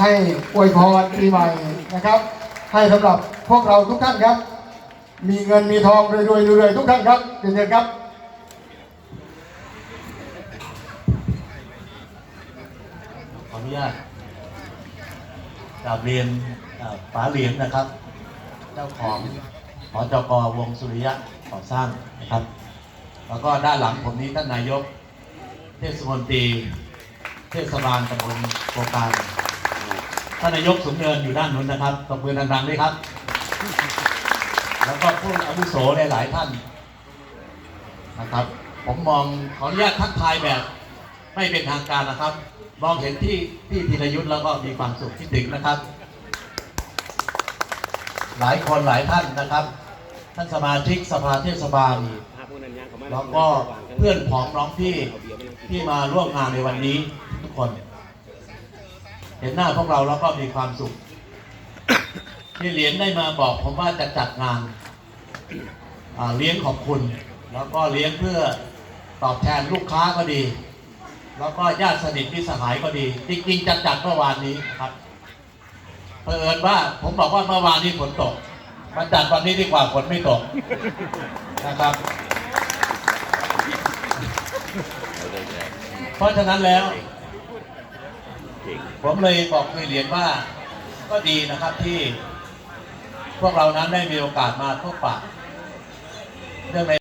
ให้อวยพรปีใหม่นะครับ ให้สำหรับพวกเราทุกท่านครับ มีเงินมีทองรวยรวยรวยๆทุกท่านครับเชิญๆครับขออนุญาตกราบเรียนป๋าเหรียญนะครับ เจ้าของหอจกวงสุริยะก่อสร้างนะครับ แล้วก็ด้านหลังผมนี้ท่านนายก เทศมนตรี เทศบาลตำบลโครงการท่านนายกสูงเนินอยู่ด้านนู้นนะครับตบมือดังๆด้วยครับ แล้วก็ผู้อาวุโสหลายๆท่านนะครับ ผมมองขออนุญาตทักทายแบบ ไม่เป็นทางการนะครับ มองเห็นที่ที่ธีรยุทธ์แล้วก็มีความสุขที่ถึงนะครับ หลายคนหลายท่านนะครับ ท่านสมาชิกสภาเทศบาล แล้วก็เพื่อนของน้องพี่ที่มาร่วมงานในวันนี้ทุกคน เห็นหน้าพวกเราแล้วก็มีความสุขที่เหรียญได้มาบอกผมว่าจะจัดงานเลี้ยงขอบคุณ แล้วก็เลี้ยงเพื่อตอบแทนลูกค้าก็ดี แล้วก็ญาติสนิทมิตรสหายก็ดี จริงๆจัดจัดเมื่อวานนี้ครับเผอิญว่าผมบอกว่าเมื่อวานนี้ฝนตกมาจัดวันนี้ดีกว่าฝนไม่ตกนะครับ เพราะฉะนั้นแล้ว ผมเลยบอกคุยเหรียญว่า ก็ดีนะครับที่ พวกเรานั้นได้มีโอกาสมาพบปะเรื่องใน